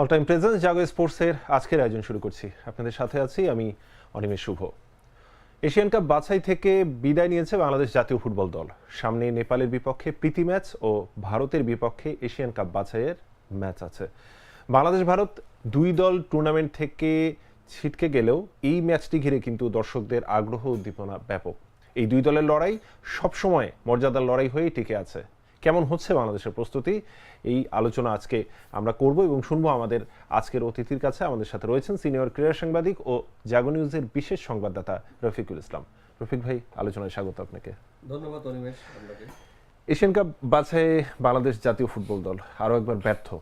All time presence জাগো স্পোর্টসের আজকের আয়োজন শুরু করছি। আপনাদের সাথে আছি আমি অনিমেষ শুভ। এশিয়ান কাপ বাছাই থেকে বিদায় নিয়েছে বাংলাদেশ জাতীয় ফুটবল দল। সামনে নেপালের বিপক্ষে প্রীতি ম্যাচ ও ভারতের বিপক্ষে এশিয়ান কাপ বাছাইয়ের ম্যাচ আছে। বাংলাদেশ ভারত দুই দল টুর্নামেন্ট থেকে ছিটকে গেলেও এই ম্যাচটি ঘিরে কিন্তু দর্শকদের আগ্রহ উদ্দীপনা ব্যাপক। এই দুই দলের লড়াই সবসময় মর্যাদার লড়াই হয়েই টিকে আছে কেমন হচ্ছে বাংলাদেশের প্রস্তুতি? এই আলোচনা আজকে আমরা করব এবং শুনব আমাদের আজকের অতিথির কাছে। আমাদের সাথে রয়েছেন সিনিয়র ক্রীড়া সাংবাদিক ও জাগো নিউজের বিশেষ সংবাদদাতা রফিকুল ইসলাম। রফিক ভাই আলোচনায় স্বাগত আপনাকে। ধন্যবাদ অনিমেষ আপনাকে। এশিয়ান কাপ বাছাই বাংলাদেশ জাতীয় ফুটবল দল আরও একবার ব্যর্থ।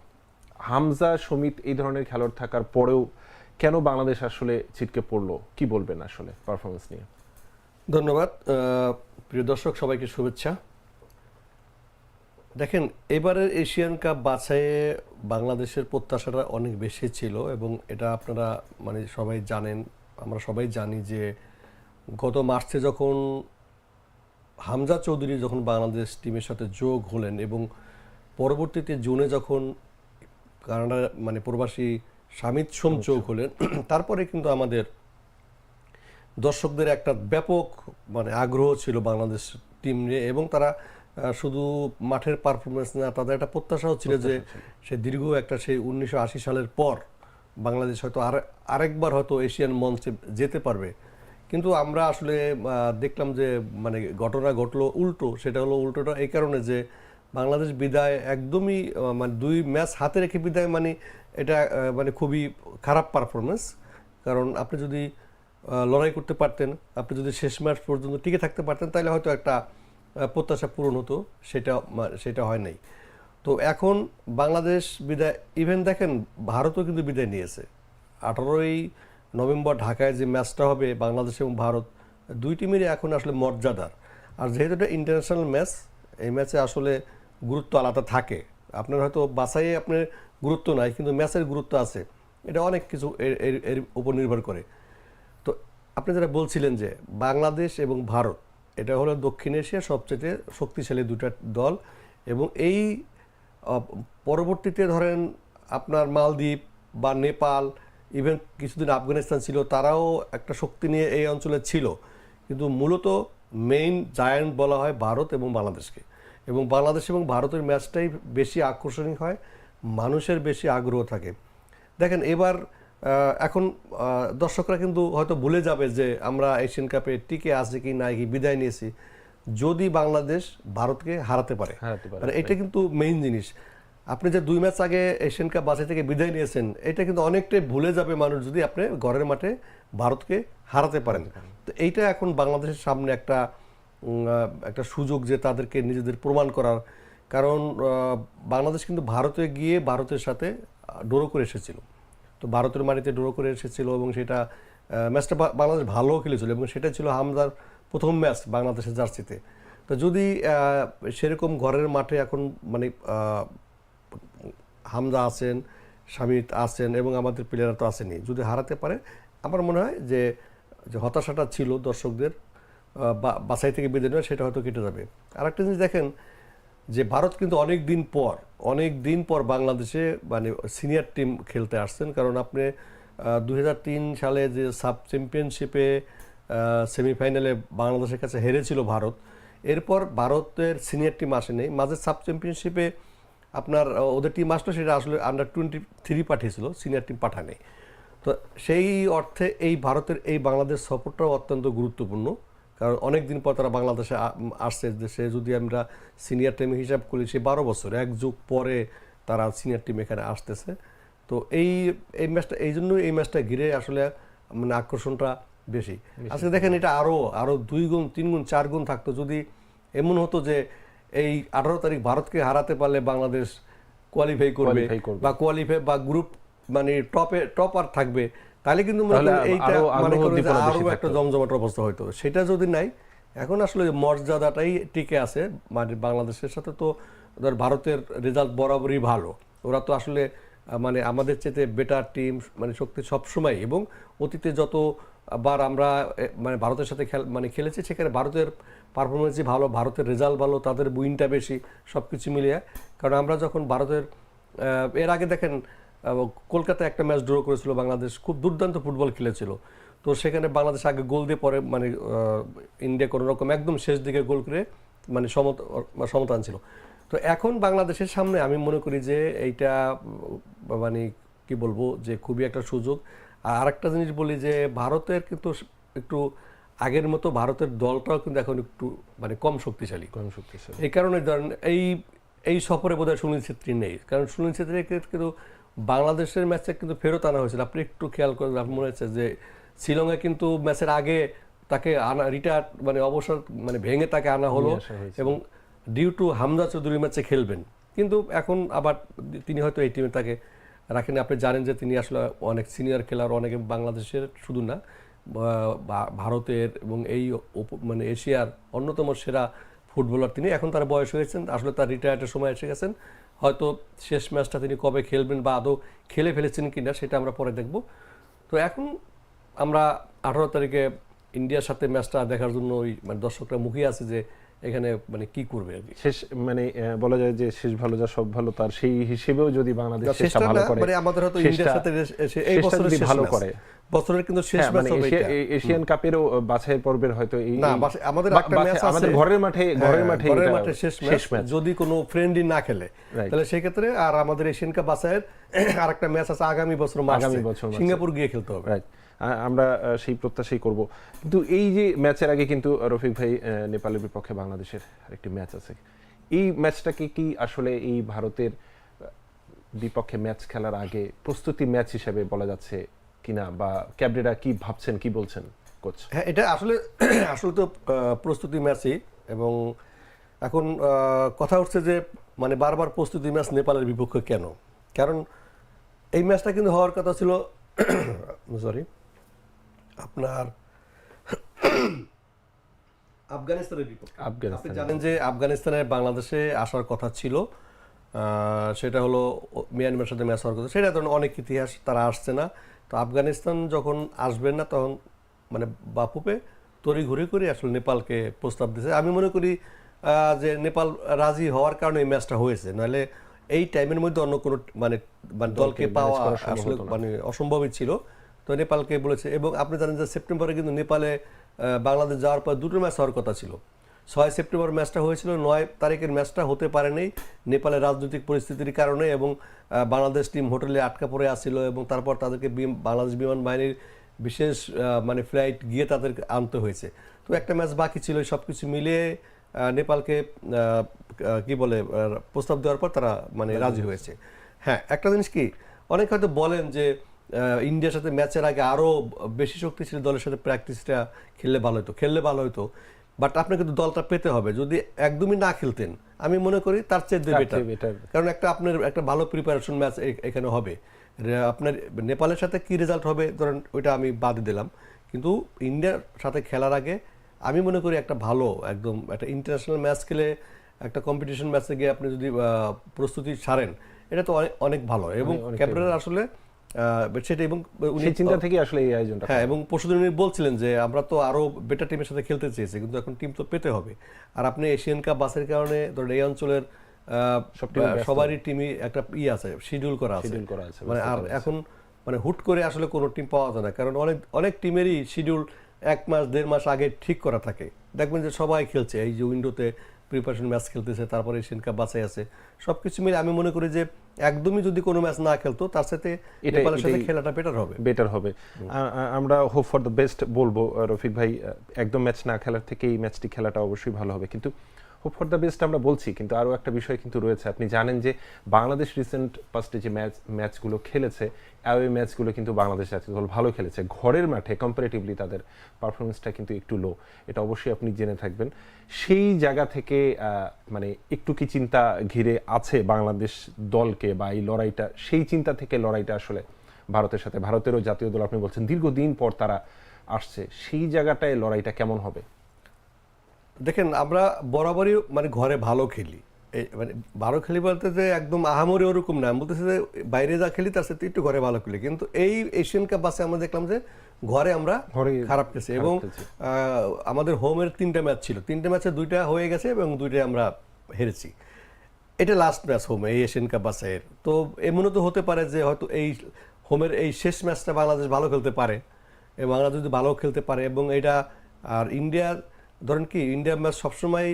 হামজা সমিত এই ধরনের খেলোয়াড় থাকার পরেও কেন বাংলাদেশ আসলে ছিটকে পড়ল? কি বলবেন আসলে পারফরমেন্স নিয়ে? ধন্যবাদ। আহ, প্রিয় দর্শক সবাইকে শুভেচ্ছা। দেখেন এবারের এশিয়ান কাপ বাছাইয়ে বাংলাদেশের প্রত্যাশাটা অনেক বেশি ছিল এবং এটা আপনারা মানে সবাই জানেন আমরা সবাই জানি যে গত মার্চে যখন হামজা চৌধুরী যখন বাংলাদেশ টিমের সাথে যোগ হলেন এবং পরবর্তীতে জুনে যখন কানাডা মানে প্রবাসী সামিত সোম যোগ হলেন তারপরে কিন্তু আমাদের দর্শকদের একটা ব্যাপক মানে আগ্রহ ছিল বাংলাদেশ টিম নিয়ে এবং তারা শুধু মাঠের পারফরমেন্স না তাদের একটা প্রত্যাশাও ছিল যে সে দীর্ঘ একটা সেই উনিশশো আশি সালের পর বাংলাদেশ হয়তো আর আরেকবার হয়তো এশিয়ান মঞ্চে যেতে পারবে। কিন্তু আমরা আসলে দেখলাম যে মানে ঘটনা ঘটলো উল্টো সেটা হলো উল্টোটা এই কারণে যে বাংলাদেশ বিদায় একদমই মানে দুই ম্যাচ হাতে রেখে বিদায় মানে এটা মানে খুবই খারাপ পারফরমেন্স কারণ আপনি যদি লড়াই করতে পারতেন আপনি যদি শেষ ম্যাচ পর্যন্ত টিকে থাকতে পারতেন তাহলে হয়তো একটা প্রত্যাশা পূরণ হতো, সেটা সেটা হয় নাই। তো এখন বাংলাদেশ বিদায় ইভেন দেখেন ভারতও কিন্তু বিদায় নিয়েছে। আঠারোই নভেম্বর ঢাকায় যে ম্যাচটা হবে বাংলাদেশ এবং ভারত, দুই টিমেরই এখন আসলে মর্যাদার। আর যেহেতু এটা ইন্টারন্যাশনাল ম্যাচ, এই ম্যাচে আসলে গুরুত্ব আলাদা থাকে। আপনার হয়তো বাসায় আপনার গুরুত্ব নাই, কিন্তু ম্যাচের গুরুত্ব আছে। এটা অনেক কিছু এর এর উপর নির্ভর করে। তো আপনি যেটা বলছিলেন যে বাংলাদেশ এবং ভারত এটা হলো দক্ষিণ এশিয়ার সবচেয়ে শক্তিশালী দুটা দল এবং এই পরবর্তীতে ধরেন আপনার মালদ্বীপ বা নেপাল ইভেন কিছুদিন আফগানিস্তান ছিল, তারাও একটা শক্তি নিয়ে এই অঞ্চলে ছিল। কিন্তু মূলত মেইন জায়ান্ট বলা হয় ভারত এবং বাংলাদেশকে। এবং বাংলাদেশ এবং ভারতের ম্যাচটাই বেশি আকর্ষণীয় হয়, মানুষের বেশি আগ্রহ থাকে। দেখেন, এবার এখন দর্শকরা কিন্তু হয়তো ভুলে যাবে যে আমরা এশিয়ান কাপে টিকে আছি কি নাই কি বিদায় নিয়েছি। যদি বাংলাদেশ ভারতকে হারাতে পারে হারাতে পারে, মানে এটা কিন্তু মেইন জিনিস। আপনি যে দুই ম্যাচ আগে এশিয়ান কাপ বাছাই থেকে বিদায় নিয়েছেন এটা কিন্তু অনেকটাই ভুলে যাবে মানুষ যদি আপনি ঘরের মাঠে ভারতকে হারাতে পারেন। তো এইটা এখন বাংলাদেশের সামনে একটা একটা সুযোগ যে তাদেরকে নিজেদের প্রমাণ করার। কারণ বাংলাদেশ কিন্তু ভারতে গিয়ে ভারতের সাথে ডোরো করে এসেছিল। তো ভারতের মাটিতে ড্র করে এসেছিল এবং সেটা ম্যাচটা বাংলাদেশ ভালো খেলেছিল এবং সেটা ছিল হামদার প্রথম ম্যাচ বাংলাদেশের জার্সিতে। তো যদি সেরকম ঘরের মাঠে এখন মানে হামজা আছেন স্বামীত আছেন এবং আমাদের প্লেয়াররা তো আসেনি যদি হারাতে পারে আমার মনে হয় যে যে হতাশাটা ছিল দর্শকদের আহ, বা- বাছাই থেকে বেঁধে নেওয়া সেটা হয়তো কেটে যাবে। আর একটা জিনিস দেখেন যে ভারত কিন্তু অনেক দিন পর অনেক দিন পর বাংলাদেশে মানে সিনিয়র টিম খেলতে আসছেন। কারণ আপনি দু হাজার তিন সালে যে সাব চ্যাম্পিয়নশিপে সেমিফাইনালে বাংলাদেশের কাছে হেরেছিল ভারত, এরপর ভারতের সিনিয়র টিম আসেনি। মাঝে সাব চ্যাম্পিয়নশিপে আপনার ওদের টিম আসলো, সেটা আসলে আন্ডার টোয়েন্টি থ্রি পাঠিয়েছিল সিনিয়র টিম পাঠায়নি। তো সেই অর্থে এই ভারতের, এই বাংলাদেশ সফরটাও অত্যন্ত গুরুত্বপূর্ণ। কারণ অনেক দিন পর তারা বাংলাদেশে আসছে দেশে যদি আমরা সিনিয়র টিম হিসাব করি সে বারো বছর এক যুগ পরে তারা সিনিয়র টিম এখানে আসতেছে। তো এই এই ম্যাচটা এই জন্যই এই ম্যাচটা ঘিরে আসলে মানে আকর্ষণটা বেশি। আজকে দেখেন এটা আরও আরও দুই গুণ তিন গুণ চার গুণ থাকতো। যদি এমন হতো যে এই আঠারো তারিখ ভারতকে হারাতে পারলে বাংলাদেশ কোয়ালিফাই করবে। বা কোয়ালিফাই বা গ্রুপ মানে টপে টপার থাকবে তাহলে কিন্তু এইটা আরও মানে একটা জমজমাট অবস্থা হতো সেটা যদি নাই এখন আসলে মর্যাদাটাই টিকে আছে মানে বাংলাদেশের সাথে তো ধর ভারতের রেজাল্ট বরাবরই ভালো। ওরা তো আসলে মানে আমাদের চেয়ে বেটার টিম মানে শক্তি সবসময়। এবং অতীতে যত বার আমরা মানে ভারতের সাথে খেল মানে খেলেছি সেখানে ভারতের পারফরমেন্সই ভালো ভারতের রেজাল্ট ভালো তাদের উইনটা বেশি সব কিছু মিলিয়ে। কারণ আমরা যখন ভারতের এর আগে দেখেন কলকাতায় একটা ম্যাচ ড্র করেছিল বাংলাদেশ খুব দুর্দান্ত ফুটবল খেলেছিল। তো সেখানে বাংলাদেশ আগে গোল দিয়ে পরে মানে ইন্ডিয়া কোনো রকম একদম শেষ দিকে গোল করে মানে সমত সমতা আনছিল। তো এখন বাংলাদেশের সামনে আমি মনে করি যে এইটা মানে কি বলব যে খুবই একটা সুযোগ। আর আরেকটা জিনিস বলি যে ভারতের কিন্তু একটু আগের মতো ভারতের দলটাও কিন্তু এখন একটু মানে কম শক্তিশালী। কম শক্তিশালী। এই কারণে ধরেন এই এই সফরে বোধহয় সুনীল ছেত্রী নেই। কারণ সুনীল ছেত্রী কিন্তু বাংলাদেশের ম্যাচে কিন্তু ফেরত আনা হয়েছিল। আপনি একটু খেয়াল করেন আপনার মনে হচ্ছে যে শ্রীলঙ্কা কিন্তু ম্যাচের আগে তাকে আনা রিটায়ার মানে অবসর মানে ভেঙে তাকে আনা হলো। এবং ডিউ টু হামজা চৌধুরী ম্যাচে খেলবেন। কিন্তু এখন আবার তিনি হয়তো এই টিমে তাকে রাখেন আপনি জানেন যে তিনি আসলে অনেক সিনিয়র খেলার অনেকে বাংলাদেশের শুধু না ভারতের এবং এই মানে এশিয়ার অন্যতম সেরা ফুটবলার তিনি। এখন তার বয়স হয়েছেন আসলে তার রিটায়ার্ডের সময় এসে গেছেন। হয়তো শেষ ম্যাচটা তিনি কবে খেলবেন বা আদৌ খেলে ফেলেছেন কি না সেটা আমরা পরে দেখব। তো এখন আমরা আঠারো তারিখে ইন্ডিয়ার সাথে ম্যাচটা দেখার জন্য ওই মানে দর্শকরা মুখিয়ে আছে যে এখানে মানে কি করবে আর কি? শেষ মানে বলা যায় যে শেষ ভালো যা সব ভালো তার সেই হিসেবেও যদি বাংলাদেশ শেষটা শেষটা ভালো করে মানে আমাদের হয়তো ইন্ডিয়ার সাথে এই শেষ ভালো করে। বছরের কিন্তু শেষ হ্যাঁ, ম্যাচ মানে হবে এটা। এশিয়ান কাপেরও বাছাই পর্বের হয়তো এই না, আমাদের একটা ম্যাচ আমাদের ঘরের মাঠে ঘরের হ্যাঁ, মাঠে ঘরের মাঠে শেষ শেষ ম্যাচ। যদি কোনো ফ্রেন্ডলি না খেলে তাহলে সেই ক্ষেত্রে আর আমাদের এশিয়ান কাপ বাছাইয়ের আরেকটা ম্যাচ আছে বছর আগামী বছর মার্চে। সিঙ্গাপুর গিয়ে খেলতে হবে। রাইট আমরা সেই প্রত্যাশাই করব। কিন্তু এই যে ম্যাচের আগে কিন্তু রফিক ভাই নেপালের বিপক্ষে বাংলাদেশের একটি ম্যাচ আছে। এই ম্যাচটাকে কি আসলে এই ভারতের বিপক্ষে ম্যাচ খেলার আগে প্রস্তুতি ম্যাচ হিসেবে বলা যাচ্ছে কিনা? বা ক্যাবরেরা কি ভাবছেন, কি বলছেন, কোচ? হ্যাঁ এটা আসলে আসলে তো প্রস্তুতি ম্যাচই এবং এখন কথা উঠছে যে মানে বারবার প্রস্তুতি ম্যাচ নেপালের বিপক্ষে কেন? কারণ এই ম্যাচটা কিন্তু হওয়ার কথা ছিল সরি আপনার আফগানিস্তানের বিপক্ষে। আপনি আফগানিস্তান জানেন যে আফগানিস্তানে বাংলাদেশে আসার কথা ছিল সেটা হলো মিয়ানমারের সাথে ম্যাচ হওয়ার কথা। সেটা ধরুন অনেক ইতিহাস তারা আসছে না। তো আফগানিস্তান যখন আসবেন না তখন মানে বাপুপে তড়ি ঘুরে করে আসলে নেপালকে প্রস্তাব দিয়েছে আমি মনে করি যে নেপাল রাজি হওয়ার কারণে এই ম্যাচটা হয়েছে। নাহলে এই টাইমের মধ্যে অন্য কোনো মানে মানে দলকে পাওয়া আসলে মানে অসম্ভবই ছিল। তো নেপালকে বলেছে এবং আপনি জানেন যে সেপ্টেম্বরে কিন্তু নেপালে বাংলাদেশ যাওয়ার পর দুটো ম্যাচ হওয়ার কথা ছিল। ছয় সেপ্টেম্বর ম্যাচটা হয়েছিল, নয় তারিখের ম্যাচটা হতে পারেনি নেপালের রাজনৈতিক পরিস্থিতির কারণে এবং বাংলাদেশ টিম হোটেলে আটকা পড়ে আসছিল এবং তারপর তাদেরকে বাংলাদেশ বিমান বাহিনীর বিশেষ মানে ফ্লাইট গিয়ে তাদেরকে আনতে হয়েছে। তো একটা ম্যাচ বাকি ছিল সব কিছু মিলিয়ে নেপালকে কি বলে প্রস্তাব দেওয়ার পর তারা মানে রাজি হয়েছে। হ্যাঁ একটা জিনিস কি? অনেক হয়তো বলেন যে ইন্ডিয়ার সাথে ম্যাচের আগে আরও বেশি শক্তিশালী দলের সাথে প্র্যাকটিসটা খেললে ভালো হতো খেললে ভালো হতো। বাট আপনাকে কিন্তু দলটা পেতে হবে যদি একদমই না খেলতেন আমি মনে করি তার চেয়ে বেটার কারণ একটা আপনার একটা ভালো প্রিপারেশন ম্যাচ এখানে হবে। আপনার নেপালের সাথে কি রেজাল্ট হবে ধরেন ওইটা আমি বাদ দিলাম। কিন্তু ইন্ডিয়ার সাথে খেলার আগে আমি মনে করি একটা ভালো একদম একটা ইন্টারন্যাশনাল ম্যাচ খেলে একটা কম্পিটিশন ম্যাচে গিয়ে আপনি যদি প্রস্তুতি সারেন এটা তো অনেক ভালো। এবং ক্যাপ্টেনের আসলে সেটা এবং উনি চিন্তা থেকে আসলে এই আয়োজনটা হ্যাঁ এবং পরশুদিন উনি বলছিলেন যে আমরা তো আরও বেটার টিমের সাথে খেলতে চেয়েছি কিন্তু এখন টিম তো পেতে হবে। আর আপনি এশিয়ান কাপ বাসের কারণে ধরেন এই অঞ্চলের। সবারই টিমই একটা ই আছে শিডিউল করা আছে। Schedule করা আছে, মানে আর এখন মানে হুট করে আসলে কোনো টিম পাওয়া যায় না কারণ অনেক অনেক টিমেরই শিডিউল এক মাস দেড় মাস আগে ঠিক করা থাকে। দেখবেন যে সবাই খেলছে এই যে উইন্ডোতে প্রিপারেশন ম্যাচ খেলতেছে তারপরে এশিয়ান কাপ বাছাই আছে। সবকিছু মিলে আমি মনে করি যে একদমই যদি কোনো ম্যাচ না খেলতো তার সাথে নেপালের সাথে খেলাটা বেটার হবে। বেটার হবে। আমরা হোপ ফর দ্য বেস্ট বলব রফিক ভাই একদম ম্যাচ না খেলার থেকে এই ম্যাচটি খেলাটা অবশ্যই ভালো হবে। কিন্তু হোপ ফর দ্য বেস্ট আমরা বলছি, কিন্তু আরও একটা বিষয় কিন্তু রয়েছে। আপনি জানেন যে বাংলাদেশ রিসেন্ট পাস্টে যে ম্যাচ, ম্যাচগুলো খেলেছে অ্যাওয়ে ম্যাচগুলো কিন্তু বাংলাদেশ জাতীয় দল ভালো খেলেছে। ঘরের মাঠে কম্পারেটিভলি তাদের পারফরমেন্সটা কিন্তু একটু লো এটা অবশ্যই আপনি জেনে থাকবেন। সেই জায়গা থেকে মানে একটু কি চিন্তা ঘিরে আছে বাংলাদেশ দলকে বা এই লড়াইটা? সেই চিন্তা থেকে লড়াইটা আসলে ভারতের সাথে। ভারতেরও জাতীয় দল আপনি বলছেন, দীর্ঘদিন পর তারা আসছে। সেই জায়গাটায় লড়াইটা কেমন হবে? দেখেন আমরা বরাবরই মানে ঘরে ভালো খেলি। মানে ভালো খেলি বলতে যে একদম আহামরি ওরকম না। বলতেছি যে বাইরে যা খেলি তার সাথে একটু ঘরে ভালো খেলি। কিন্তু এই এশিয়ান কাপ বাসে আমরা দেখলাম যে ঘরে আমরা ঘরে খারাপ খেলছি এবং আমাদের হোমের তিনটা ম্যাচ ছিল। তিনটা ম্যাচে দুইটা হয়ে গেছে এবং দুইটা আমরা হেরেছি। এটা লাস্ট ম্যাচ হোমে এই এশিয়ান কাপ বাছাইয়ের তো এমনও তো হতে পারে যে হয়তো এই হোমের এই শেষ ম্যাচটা বাংলাদেশ ভালো খেলতে পারে। এবং বাংলাদেশ যদি ভালো খেলতে পারে এবং এটা আর ইন্ডিয়ার ধরেন কি ইন্ডিয়ার ম্যাচ সবসময়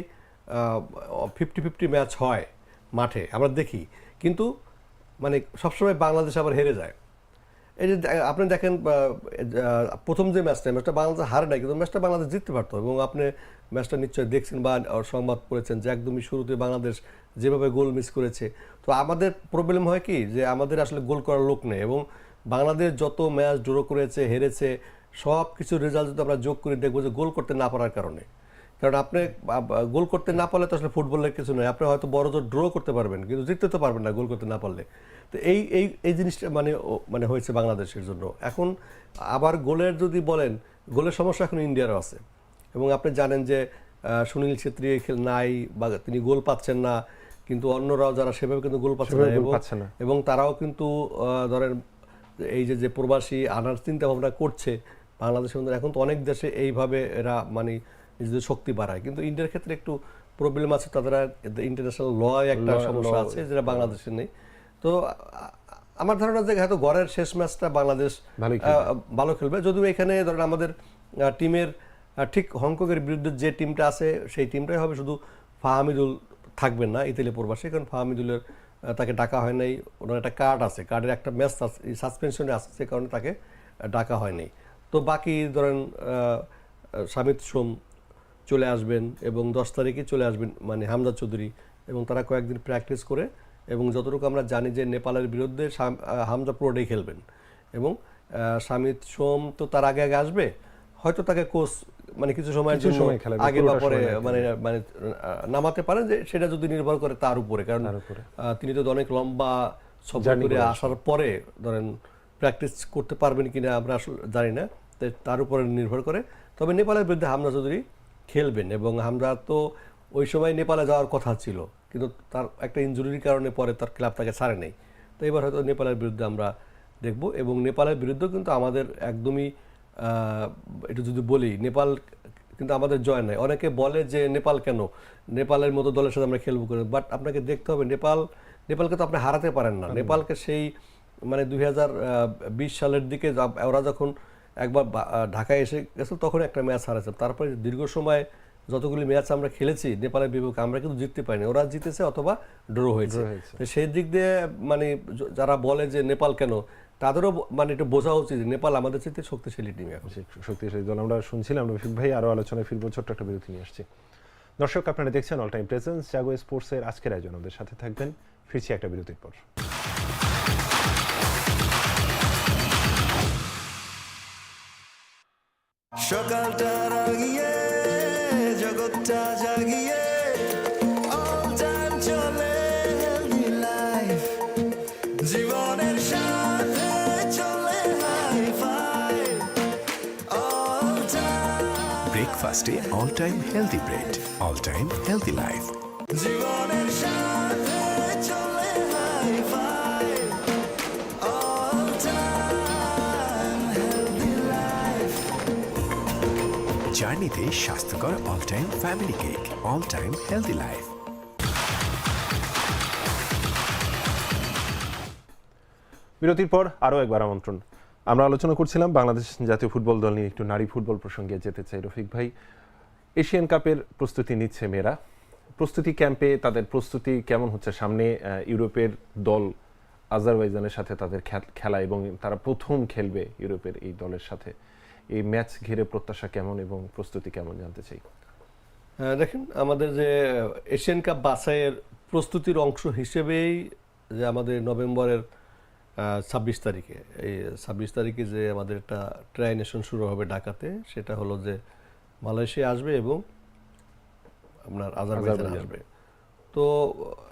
ফিফটি ফিফটি ম্যাচ হয় মাঠে, আমরা দেখি। কিন্তু মানে সবসময় বাংলাদেশ আবার হেরে যায়। এই যে আপনি দেখেন প্রথম যে ম্যাচটা ম্যাচটা বাংলাদেশ হারে নাই, কিন্তু ম্যাচটা বাংলাদেশ জিততে পারতো। এবং আপনি ম্যাচটা নিশ্চয়ই দেখছেন বা সংবাদ পড়েছেন যে একদমই শুরুতে বাংলাদেশ যেভাবে গোল মিস করেছে। তো আমাদের প্রবলেম হয় কি, যে আমাদের আসলে গোল করার লোক নেই এবং বাংলাদেশ যত ম্যাচ ড্র করেছে, হেরেছে সব কিছু রেজাল্ট যদি আমরা যোগ করে দেখব যে গোল করতে না পারার কারণে। কারণ আপনি গোল করতে না পারলে তো আসলে ফুটবলের কিছু নয়। আপনি হয়তো বড় জোর ড্র করতে পারবেন কিন্তু জিততে তো পারবেন না গোল করতে না পারলে। তো এই এই এই জিনিসটা মানে মানে হয়েছে বাংলাদেশের জন্য। এখন আবার গোলের যদি বলেন গোলের সমস্যা এখন ইন্ডিয়ারও আছে। এবং আপনি জানেন যে সুনীল ছেত্রী খেল নাই বা তিনি গোল পাচ্ছেন না কিন্তু অন্যরাও যারা সেভাবে কিন্তু গোল পাচ্ছে না এবং- তারাও কিন্তু ধরেন এই যে যে প্রবাসী আনার চিন্তা ভাবনা করছে বাংলাদেশের মধ্যে এখন তো অনেক দেশে এইভাবে এরা মানে নিজেদের শক্তি বাড়ায়। কিন্তু ইন্ডিয়ার ক্ষেত্রে একটু প্রবলেম আছে তাদের ইন্টারন্যাশনাল ল একটা সমস্যা আছে যেটা বাংলাদেশে নেই। তো আমার ধারণা যে হয়তো ঘরের শেষ ম্যাচটা বাংলাদেশ ভালো খেলবে। যদিও এখানে ধরেন আমাদের টিমের ঠিক হংকংয়ের বিরুদ্ধে যে টিমটা আছে সেই টিমটাই হবে শুধু ফাহামিদুল থাকবেন না ইতালি প্রবাসী কারণ ফাহামিদুলের তাকে ডাকা হয় নাই। ওনার একটা কার্ড আছে। কার্ডের একটা ম্যাচ সাসপেনশনে আছে সে কারণে তাকে ডাকা হয় নাই। তো বাকি ধরেন সামিত সোম চলে আসবেন এবং দশ তারিখে চলে আসবেন মানে হামজা চৌধুরী এবং তারা কয়েকদিন প্র্যাকটিস করে এবং যতটুকু আমরা জানি যে নেপালের বিরুদ্ধে হামজা পুরোটাই খেলবেন এবং সামিত সোম তো তার আগে আগে আসবে হয়তো তাকে কোচ মানে কিছু সময়ের জন্য সময় আগে বা পরে মানে মানে নামাতে পারেন যে সেটা যদি নির্ভর করে তার উপরে কারণ তিনি তো অনেক লম্বা সফর করে আসার পরে ধরেন প্র্যাকটিস করতে পারবেন কিনা আমরা আসলে জানি না তার উপরে নির্ভর করে। তবে নেপালের বিরুদ্ধে হামজা চৌধুরী খেলবেন এবং আমরা তো ওই সময় নেপালে যাওয়ার কথা ছিল কিন্তু তার একটা ইনজুরির কারণে পরে তার ক্লাব তাকে ছাড়ে নেই। তো এবার হয়তো নেপালের বিরুদ্ধে আমরা দেখব এবং নেপালের বিরুদ্ধেও কিন্তু আমাদের একদমই একটু যদি বলি নেপাল কিন্তু আমাদের জয় নাই। অনেকে বলে যে নেপাল কেন? নেপালের মতো দলের সাথে আমরা খেলব করে বাট আপনাকে দেখতে হবে নেপাল নেপালকে তো আপনি হারাতে পারেন না। নেপালকে সেই মানে দুই বিশ সালের দিকে ওরা যখন একবার ঢাকায় এসে গেছিল তখন একটা ম্যাচ হারাছে তারপরে দীর্ঘ সময় যতগুলি ম্যাচ আমরা খেলেছি নেপালের বিপক্ষে আমরা কিন্তু জিততে পারিনি। ওরা জিতেছে অথবা ড্র হয়েছে। সেই দিক দিয়ে মানে যারা বলে যে নেপাল কেন তাদেরও মানে একটু বোঝা উচিত যে নেপাল আমাদের চেয়ে শক্তিশালী টিম এখন। শক্তিশালী দল। আমরা শুনছিলাম রফিক ভাই আরও আলোচনায় ফিরবো ছোট্ট একটা বিরতি নিয়ে আসছি। দর্শক আপনারা দেখছেন অল টাইম প্রেজেন্স জাগো স্পোর্টসের আজকের আয়োজন। আমাদের সাথে থাকবেন। ফিরছি একটা বিরতির পর। সকালটা রাগিয়ে জগৎটা জাগিয়ে অল টাইম চলে হেলদি লাইফ জীবনের সাথে চলে হাই ফাই অল টাইম ব্রেকফাস্টে all time healthy bread all time healthy life জীবনের সাথে জার্নিতে স্বাস্থ্যকর all time family cake all time healthy life বিরতির পর আরও একবার আমন্ত্রণ। আমরা আলোচনা করছিলাম বাংলাদেশ জাতীয় ফুটবল দল নিয়ে একটু নারী ফুটবল প্রসঙ্গে যেতে চাই রফিক ভাই। এশিয়ান কাপের প্রস্তুতি নিচ্ছে মেয়েরা। প্রস্তুতি ক্যাম্পে তাদের প্রস্তুতি কেমন হচ্ছে সামনে? ইউরোপের দল আজারবাইজানের সাথে তাদের খেলা এবং তারা প্রথম খেলবে ইউরোপের এই দলের সাথে। এই ম্যাচ ঘিরে প্রত্যাশা কেমন এবং প্রস্তুতি কেমন জানতে চাই? হ্যাঁ, দেখেন আমাদের যে এশিয়ান কাপ বাছাইয়ের প্রস্তুতির অংশ হিসেবেই যে আমাদের নভেম্বরের ছাব্বিশ তারিখে এই ছাব্বিশ তারিখে যে আমাদের একটা ট্রাইনেশন শুরু হবে ঢাকাতে সেটা হলো যে মালয়েশিয়া আসবে এবং আপনার আজারবাইজান আজারবাইজান। আসবে। তো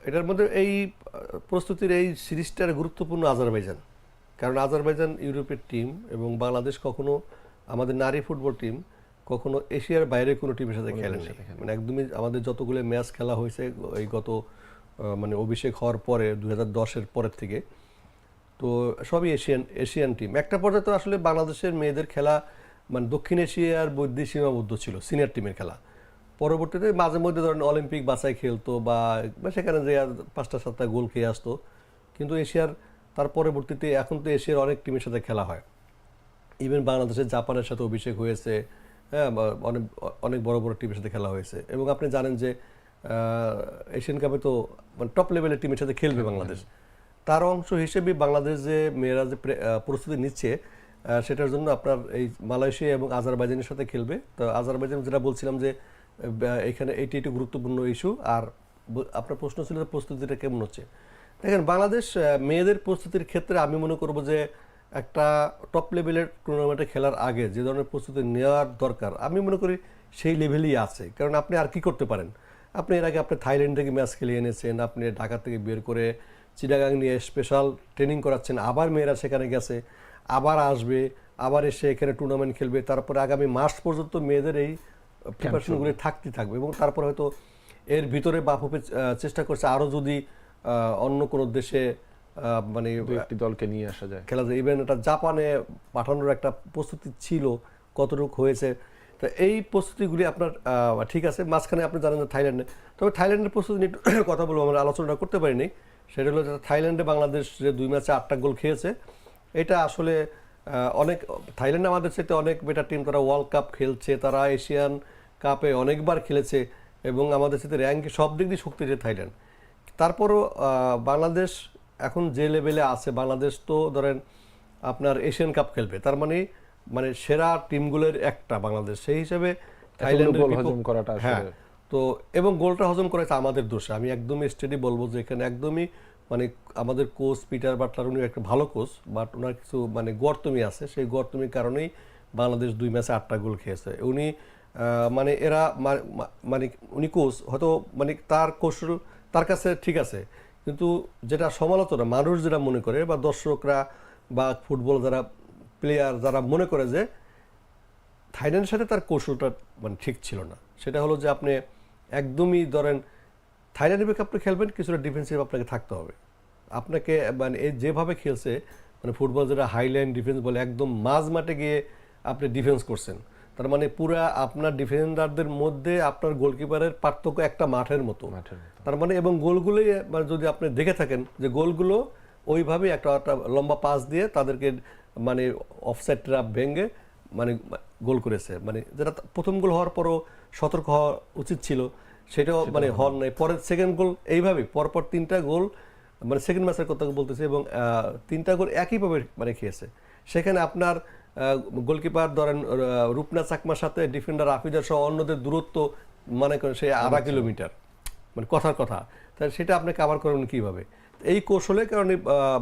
এটার মধ্যে এই প্রস্তুতির এই সিরিজটার গুরুত্বপূর্ণ আজারবাইজান। কারণ আজারবাইজান ইউরোপের টিম এবং বাংলাদেশ কখনো আমাদের নারী ফুটবল টিম কখনো এশিয়ার বাইরে কোনো টিমের সাথে খেলেনি। মানে একদমই আমাদের যতগুলো ম্যাচ খেলা হয়েছে এই গত মানে অভিষেক হওয়ার পরে দু হাজার দশের পরের থেকে তো সবই এশিয়ান এশিয়ান টিম একটা পর্যায়ে তো আসলে বাংলাদেশের মেয়েদের খেলা মানে দক্ষিণ এশিয়ার মধ্যে সীমাবদ্ধ ছিল সিনিয়র টিমের খেলা। পরবর্তীতে মাঝে মধ্যে ধরেন অলিম্পিক বাছাই খেলতো বা বা সেখানে যে আর পাঁচটা সাতটা গোল খেয়ে আসতো। কিন্তু এশিয়ার তার পরবর্তীতে এখন তো এশিয়ার অনেক টিমের সাথে খেলা হয়। ইভেন বাংলাদেশের জাপানের সাথে অভিষেক হয়েছে হ্যাঁ অনেক অনেক বড় বড় টিমের সাথে খেলা হয়েছে। এবং আপনি জানেন যে এশিয়ান কাপে তো মানে টপ লেভেলের টিমের সাথে খেলবে বাংলাদেশ। তার অংশ হিসেবে বাংলাদেশ যে মেয়েরা যে প্রস্তুতি নিচ্ছে সেটার জন্য আপনার এই মালয়েশিয়া এবং আজারবাইজানের সাথে খেলবে। তো আজারবাইজান যেটা বলছিলাম যে এখানে এটি একটি গুরুত্বপূর্ণ ইস্যু আর আপনার প্রশ্ন ছিল প্রস্তুতিটা কেমন হচ্ছে? দেখেন, বাংলাদেশ মেয়েদের প্রস্তুতির ক্ষেত্রে আমি মনে করব যে একটা টপ লেভেলের টুর্নামেন্টে খেলার আগে যে ধরনের প্রস্তুতি নেওয়ার দরকার আমি মনে করি সেই লেভেলই আছে। কারণ আপনি আর কি করতে পারেন? আপনি এর আগে আপনি থাইল্যান্ড থেকে ম্যাচ খেলে এনেছেন আপনি ঢাকা থেকে বের করে চিটাগাং নিয়ে স্পেশাল ট্রেনিং করাচ্ছেন আবার মেয়েরা সেখানে গেছে আবার আসবে আবার এসে এখানে টুর্নামেন্ট খেলবে তারপরে আগামী মাস পর্যন্ত মেয়েদের এই প্রিপারেশনগুলি থাকতে থাকবে এবং তারপর হয়তো এর ভিতরে বাফুপে চেষ্টা করছে আরও যদি অন্য কোনো দেশে মানে একটি দলকে নিয়ে আসা যায়। খেলা যায় ইভেন এটা জাপানে পাঠানোর একটা প্রস্তুতি ছিল কতটুকু হয়েছে। তো এই প্রস্তুতিগুলি আপনার ঠিক আছে মাঝখানে আপনি জানেন যে থাইল্যান্ডে তবে থাইল্যান্ডের প্রস্তুতি নিয়ে কথা বলব আমরা আলোচনাটা করতে পারিনি। সেটা হলো থাইল্যান্ডে বাংলাদেশ যে দুই ম্যাচে আটটা গোল খেয়েছে এটা আসলে অনেক থাইল্যান্ড আমাদের সাথে অনেক বেটার টিম তারা ওয়ার্ল্ড কাপ খেলছে তারা এশিয়ান কাপে অনেকবার খেলেছে এবং আমাদের সাথে র্যাঙ্কে সব দিক দিয়ে শক্তিশালী থাইল্যান্ড। তারপরও বাংলাদেশ এখন যে লেভেলে আছে বাংলাদেশ তো ধরেন আপনার এশিয়ান কাপ খেলবে। তার মানে মানে সেরা টিমগুলোর একটা বাংলাদেশ। সেই হিসেবে থাইল্যান্ডের হজম করাটা হ্যাঁ তো এবং গোলটা হজম করেছে আমাদের দোষে। আমি একদমই স্টেডি বলব যে এখানে একদমই মানে আমাদের কোচ পিটার বাটলার উনি একটা ভালো কোচ বাট ওনার কিছু মানে গর্তমি আছে। সেই গর্তমির কারণেই বাংলাদেশ দুই ম্যাচে আটটা গোল খেয়েছে। উনি আহ, মানে এরা মানে উনি কোচ হয়তো মানে তার কৌশল তার কাছে ঠিক আছে। কিন্তু যেটা সমালোচনা, মানুষ যেটা মনে করে বা দর্শকরা বা ফুটবল যারা প্লেয়ার যারা মনে করে যে থাইল্যান্ডের সাথে তার কৌশলটা মানে ঠিক ছিল না। সেটা হলো যে আপনি একদমই ধরেন থাইল্যান্ডের বিপক্ষে আপনি খেলবেন, কিছুটা ডিফেন্সিভ আপনাকে থাকতে হবে। আপনাকে মানে এই যেভাবে খেলছে মানে ফুটবল যেটা হাইলাইন ডিফেন্স বলে, একদম মাঝ মাঠে গিয়ে আপনি ডিফেন্স করছেন। তার মানে পুরা আপনার ডিফেন্ডারদের মধ্যে আপনার গোলকিপারের পার্থক্য একটা মাঠের মতো। তার মানে এবং গোলগুলোই মানে যদি আপনি দেখে থাকেন যে গোলগুলো ওইভাবে একটা একটা লম্বা পাস দিয়ে তাদেরকে মানে অফসাইড ট্র্যাপ ভেঙে মানে গোল করেছে। মানে যেটা প্রথম গোল হওয়ার পরও সতর্ক হওয়া উচিত ছিল সেটাও মানে হওয়ার নাই। পরের সেকেন্ড গোল এইভাবে পরপর তিনটা গোল মানে সেকেন্ড ম্যাচের কথা বলতেছে এবং তিনটা গোল একইভাবে মানে খেয়েছে। সেখানে আপনার গোলকিপার ধরেন রূপনা চাকমার সাথে ডিফেন্ডার আফিদার সহ অন্যদের দূরত্ব মানে করেন সে আধা কিলোমিটার। মানে কথার কথা। তাহলে সেটা আপনি কাভার করবেন কীভাবে? এই কৌশলের কারণে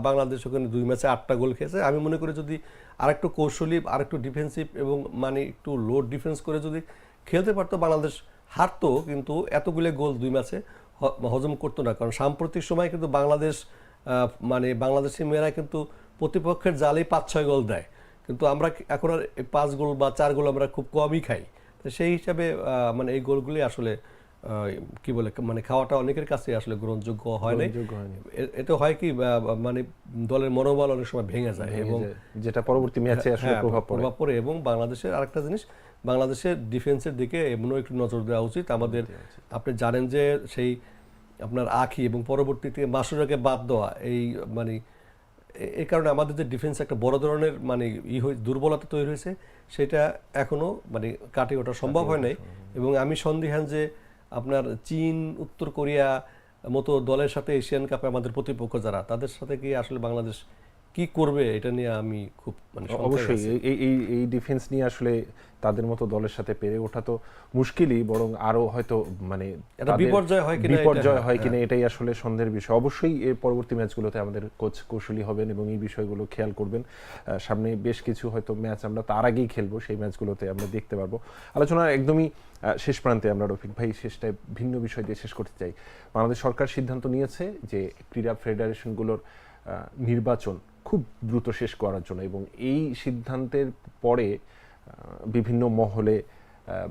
বাংলাদেশ ওখানে দুই ম্যাচে আটটা গোল খেয়েছে। আমি মনে করি যদি আরেকটু কৌশলী আরেকটু ডিফেন্সিভ এবং মানে একটু লো ডিফেন্স করে যদি খেলতে পারতো বাংলাদেশ হারতো কিন্তু এতগুলো গোল দুই ম্যাচে হজম করতো না। কারণ সাম্প্রতিক সময় কিন্তু বাংলাদেশ মানে বাংলাদেশি মেয়েরা কিন্তু প্রতিপক্ষের জালেই পাঁচ ছয় গোল দেয়। কিন্তু আমরা এখন আর পাঁচ গোল বা চার গোল আমরা খুব কমই খাই। তো সেই হিসাবে মানে এই গোলগুলি আসলে কি বলে মানে খাওয়াটা অনেকের কাছে আসলে গ্রহণযোগ্য হয় নাই। গ্রহণযোগ্য হয়নি। এ- এতে হয় কি মানে দলের মনোবল অনেক সময় ভেঙে যায় এবং যেটা পরবর্তী ম্যাচে আসলে হ্যাঁ, প্রভাব পড়ে। প্রভাব পড়ে এবং বাংলাদেশের আরেকটা জিনিস বাংলাদেশের ডিফেন্সের দিকে এমনও একটু নজর দেওয়া উচিত। আমাদের আপনি জানেন যে সেই আপনার আখি এবং পরবর্তীতে মাসুরাকে বাদ দেওয়া এই মানে এ- কারণে আমাদের যে ডিফেন্স একটা বড় ধরনের মানে ই হয়ে দুর্বলতা তৈরি হয়েছে সেটা এখনও মানে কাটিয়ে ওঠা সম্ভব হয় নাই। এবং আমি সন্দিহান যে আপনার চীন উত্তর কোরিয়া মতো দলের সাথে এশিয়ান কাপে আমাদের প্রতিপক্ষ যারা তাদের সাথে কি আসলে বাংলাদেশ কি করবে এটা নিয়ে আমি খুব মানে অবশ্যই এই- এই এই ডিফেন্স নিয়ে আসলে তাদের মতো দলের সাথে পেরে ওঠা তো মুশকিলই বরং আরও হয়তো মানে বিপর্যয় হয় কিনা বিপর্যয় হয় হ্যাঁ। কিনা এটাই আসলে সন্দেহের বিষয়। অবশ্যই এর পরবর্তী ম্যাচগুলোতে আমাদের কোচ কৌশলী হবেন এবং এই বিষয়গুলো খেয়াল করবেন। সামনে বেশ কিছু হয়তো ম্যাচ আমরা তার আগেই খেলব সেই ম্যাচগুলোতে আমরা দেখতে পারব। আলোচনার একদমই শেষ প্রান্তে আমরা রফিক ভাই শেষটায় ভিন্ন বিষয় দিয়ে শেষ করতে চাই। বাংলাদেশ সরকার সিদ্ধান্ত নিয়েছে যে ক্রীড়া ফেডারেশনগুলোর আহ, নির্বাচন খুব দ্রুত শেষ করার জন্য এবং এই সিদ্ধান্তের পরে বিভিন্ন মহলে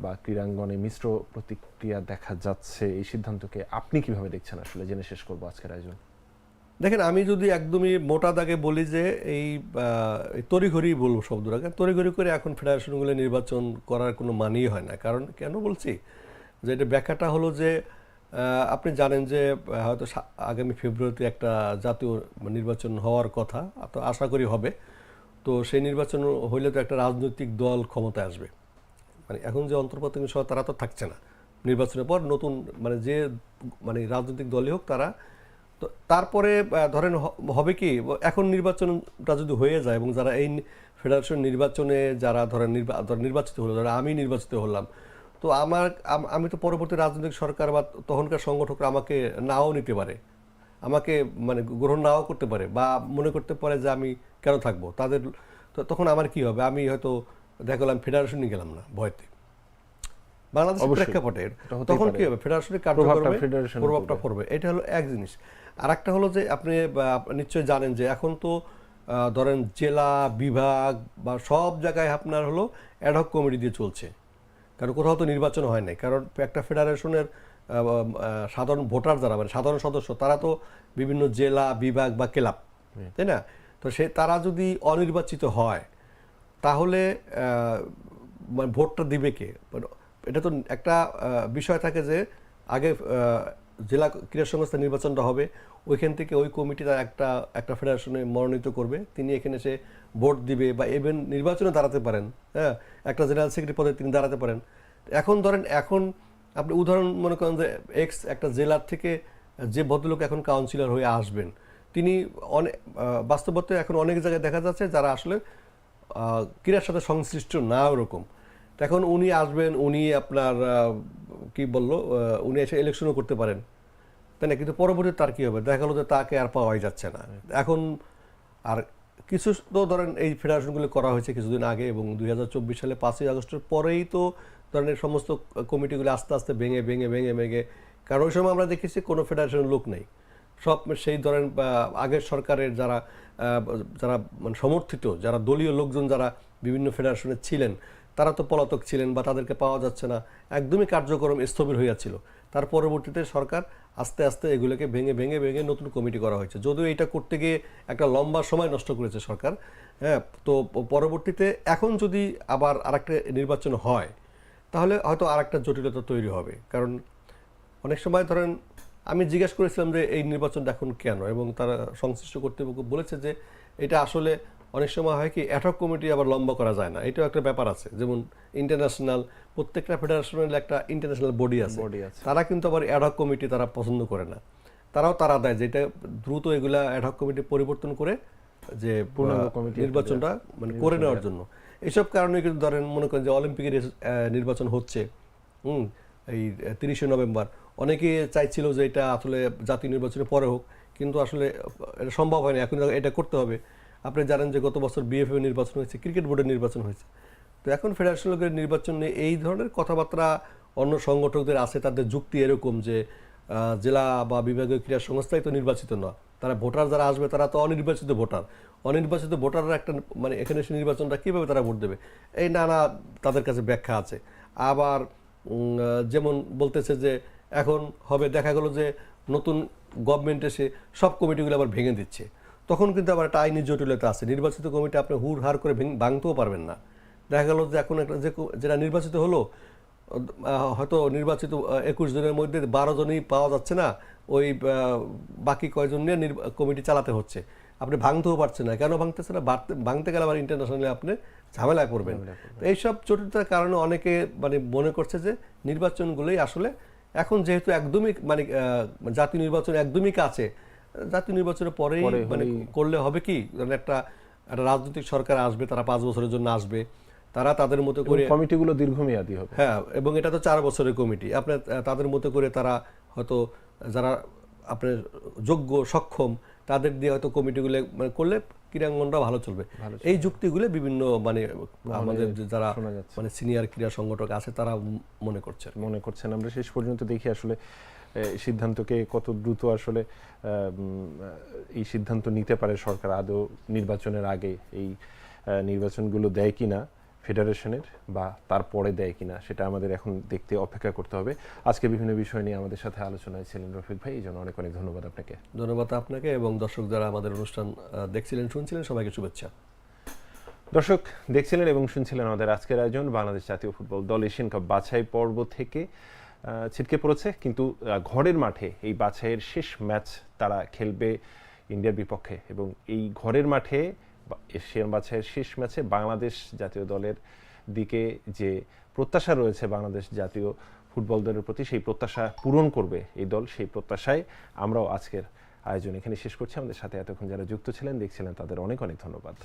বা ক্রীড়াঙ্গনে মিশ্র প্রতিক্রিয়া দেখা যাচ্ছে। এই সিদ্ধান্তকে আপনি কীভাবে দেখছেন আসলে? জেনে শেষ করব আজকের আয়োজন। দেখেন, আমি যদি একদমই মোটা দাগে বলি যে, এই তড়িঘড়ি বলব শব্দটাকে তড়িঘড়ি করে এখন ফেডারেশনগুলো নির্বাচন করার কোনো মানেই হয় না। কারণ কেন বলছি? যে এটা ব্যাখ্যাটা হলো যে আপনি জানেন যে হয়তো আগামী ফেব্রুয়ারিতে একটা জাতীয় নির্বাচন হওয়ার কথা, তো আশা করি হবে। তো সেই নির্বাচন হইলে তো একটা রাজনৈতিক দল ক্ষমতায় আসবে। মানে এখন যে অন্তর্বর্তী সরকার, তারা তো থাকছে না। নির্বাচনের পর নতুন মানে যে মানে রাজনৈতিক দলই হোক তারা, তো তারপরে ধরেন হবে কি, এখন নির্বাচনটা যদি হয়ে যায় এবং যারা এই ফেডারেশন নির্বাচনে যারা ধরেন নির্বাচিত হলো, ধরেন আমি নির্বাচিত হলাম তো আমার আমি তো পরবর্তী রাজনৈতিক সরকার বা তখনকার সংগঠকরা আমাকে নাও নিতে পারে। আমাকে মানে গ্রহণ নাও করতে পারে বা মনে করতে পারে যে আমি কেন থাকব। তাদের তখন আমার কি হবে? আমি হয়তো দেখা গেলাম ফেডারেশনই গেলাম না ভয়তে। বাংলাদেশের অবশ্যই। প্রেক্ষাপটে তখন কি হবে? ফেডারেশনের কার্যক্রমে প্রভাবটা পড়বে। এটা হলো এক জিনিস। আর একটা হলো যে আপনি নিশ্চয়ই জানেন যে এখন তো আহ, ধরেন জেলা বিভাগ বা সব জায়গায় আপনার হলো অ্যাডহক কমিটি দিয়ে চলছে। কারণ কোথাও তো নির্বাচন হয় নাই। কারণ একটা ফেডারেশনের সাধারণ ভোটার যারা মানে সাধারণ সদস্য তারা তো বিভিন্ন জেলা বিভাগ বা ক্লাব তাই না? তো সে তারা যদি অনির্বাচিত হয় তাহলে মানে ভোটটা দিবে কে? মানে এটা তো একটা বিষয় থাকে যে আগে জেলা ক্রীড়া সংস্থা নির্বাচনটা হবে ওইখান থেকে ওই কমিটি তার একটা একটা ফেডারেশনে মনোনীত করবে। তিনি এখানে এসে ভোট দিবে বা ইভেন নির্বাচনে দাঁড়াতে পারেন হ্যাঁ? একটা জেনারেল সেক্রেটারি পদে তিনি দাঁড়াতে পারেন। এখন ধরেন, এখন আপনি উদাহরণ মনে করেন যে এক্স একটা জেলার থেকে যে ভদ্রলোক এখন কাউন্সিলর হয়ে আসবেন, তিনি অনেক বাস্তবতে এখন অনেক জায়গায় দেখা যাচ্ছে যারা আসলে ক্রীড়ার সাথে সংশ্লিষ্ট না ওরকম। এখন উনি আসবেন, উনি আপনার কি বলল উনি এসে ইলেকশনও করতে পারেন। তাই না? কিন্তু পরবর্তীতে তার কী হবে? দেখা গেলো যে তাকে আর পাওয়াই যাচ্ছে না। এখন আর কিছু তো ধরেন এই ফেডারেশনগুলো করা হয়েছে কিছুদিন আগে এবং দুই হাজার চব্বিশ সালে পাঁচই আগস্টের পরেই তো ধরেন সমস্ত কমিটিগুলো আস্তে আস্তে ভেঙে ভেঙে ভেঙে ভেঙে, কারণ ওই সময় আমরা দেখেছি কোনো ফেডারেশনের লোক নেই। সব সেই ধরেন আগের সরকারের যারা যারা মানে সমর্থিত, যারা দলীয় লোকজন যারা বিভিন্ন ফেডারেশনে ছিলেন, তারা তো পলাতক ছিলেন বা তাদেরকে পাওয়া যাচ্ছে না। একদমই কার্যক্রম স্থবির হইয়াছিল। তার পরবর্তীতে সরকার আস্তে আস্তে এগুলোকে ভেঙে ভেঙে ভেঙে নতুন কমিটি করা হয়েছে। যদিও এটা করতে গিয়ে একটা লম্বা সময় নষ্ট করেছে সরকার হ্যাঁ তো পরবর্তীতে এখন যদি আবার আরেকটা নির্বাচন হয়, তাহলে হয়তো আরেকটা জটিলতা তৈরি হবে। কারণ অনেক সময় ধরেন, আমি জিজ্ঞেস করেছিলাম যে এই নির্বাচনটা এখন কেন? এবং তারা সংশ্লিষ্ট কর্তৃপক্ষ বলেছে যে এটা আসলে অনেক সময় হয় কি অ্যাটক কমিটি আবার লম্বা করা যায় না। এটাও একটা ব্যাপার আছে। যেমন ইন্টারন্যাশনাল প্রত্যেকটা ফেডারেশনের একটা ইন্টারন্যাশনাল বডি আছে। তারা কিন্তু আবার অ্যাডহক কমিটি তারা পছন্দ করে না। তারাও তারা দেয় যেটা দ্রুত এগুলা অ্যাডহক কমিটি পরিবর্তন করে যে পূর্ণাঙ্গ কমিটি নির্বাচনটা মানে করে নেওয়ার জন্য। এইসব কারণে কিন্তু ধরেন মনে করেন যে অলিম্পিকের নির্বাচন হচ্ছে। হুম এই তিরিশে নভেম্বর। অনেকে চাইছিল যে এটা আসলে জাতীয় নির্বাচনের পরে হোক কিন্তু আসলে এটা সম্ভব হয়নি। এখন এটা করতে হবে। আপনি জানেন যে গত বছর বিএফএ নির্বাচন হয়েছে ক্রিকেট বোর্ডের নির্বাচন হয়েছে। তো এখন ফেডারেশন লোকের নির্বাচন এই ধরনের কথাবার্তা অন্য সংগঠকদের আছে, তাদের যুক্তি এরকম যে জেলা বা বিভাগীয় ক্রীড়া সংস্থাই তো নির্বাচিত না তারা ভোটার যারা আসবে, তারা তো অনির্বাচিত ভোটার। অনির্বাচিত ভোটাররা একটা মানে এখানে এসে নির্বাচনটা কীভাবে তারা ভোট দেবে? এই নানা তাদের কাছে ব্যাখ্যা আছে। আবার যেমন বলতেছে যে, এখন হবে, দেখা গেলো যে, নতুন গভর্নমেন্ট এসে সব কমিটিগুলো আবার ভেঙে দিচ্ছে। তখন কিন্তু আবার একটা আইনি জটিলতা আছে। নির্বাচিত কমিটি আপনি হুড় হার করে ভেঙে- ভাঙতেও পারবেন না। দেখা গেল যে এখন একটা যে যেটা নির্বাচিত হলো হয়তো নির্বাচিত একুশ জনের মধ্যে বারো জনই পাওয়া যাচ্ছে না ওই বাকি কয়জন নিয়ে কমিটি চালাতে হচ্ছে। আপনি ভাঙতেও পারছেন না। কেন ভাঙতেছে না? ভাঙতে গেলে আবার ইন্টারন্যাশনালি আপনি ঝামেলায় পড়বেন। তো এইসব জটিলতার কারণে অনেকে মানে মনে করছে যে নির্বাচনগুলোই আসলে এখন যেহেতু একদমই মানে জাতীয় নির্বাচন একদমই কাছে জাতীয় নির্বাচনের পরেই মানে করলে হবে কি? একটা একটা রাজনৈতিক সরকার আসবে তারা পাঁচ বছরের জন্য আসবে। তারা তাদের মতো করে কমিটিগুলো দীর্ঘমেয়াদী হবে। হ্যাঁ এবং এটা তো চার বছরের কমিটি। আপনার তাদের মতো করে তারা হয়তো যারা আপনার যোগ্য সক্ষম তাদের দিয়ে হয়তো কমিটিগুলো মানে করলে ক্রীড়াঙ্গনটা ভালো চলবে। এই যুক্তিগুলো বিভিন্ন মানে আমাদের যারা মানে সিনিয়র ক্রীড়া সংগঠক আছে তারা মনে করছে। মনে করছেন। আমরা শেষ পর্যন্ত দেখি আসলে সিদ্ধান্তকে কত দ্রুত আসলে এই সিদ্ধান্ত নিতে পারে সরকার আদৌ নির্বাচনের আগে এই নির্বাচনগুলো দেয় কিনা। ফেডারেশনের বা তারপরে দেয় কিনা সেটা আমাদের এখন দেখতে অপেক্ষা করতে হবে। আজকে বিভিন্ন বিষয় নিয়ে আমাদের সাথে আলোচনায় ছিলেন রফিক ভাই এই জন্য অনেক অনেক ধন্যবাদ আপনাকে। ধন্যবাদ আপনাকে এবং দর্শক যারা আমাদের অনুষ্ঠান দেখছিলেন শুনছিলেন সবাইকে শুভেচ্ছা। দর্শক দেখছিলেন এবং শুনছিলেন আমাদের আজকের আয়োজন বাংলাদেশ জাতীয় ফুটবল দল এশিয়ান কাপ বাছাই পর্ব থেকে ছিটকে পড়েছে কিন্তু ঘরের মাঠে এই বাছাইয়ের শেষ ম্যাচ তারা খেলবে ইন্ডিয়ার বিপক্ষে এবং এই ঘরের মাঠে এশিয়ান বাছাইয়ের শেষ ম্যাচে বাংলাদেশ জাতীয় দলের দিকে যে প্রত্যাশা রয়েছে বাংলাদেশ জাতীয় ফুটবল দলের প্রতি, সেই প্রত্যাশা পূরণ করবে এই দল। সেই প্রত্যাশায় আমরাও আজকের আয়োজন এখানে শেষ করছি। আমাদের সাথে এতক্ষণ যারা যুক্ত ছিলেন, দেখছিলেন, তাদের অনেক অনেক ধন্যবাদ।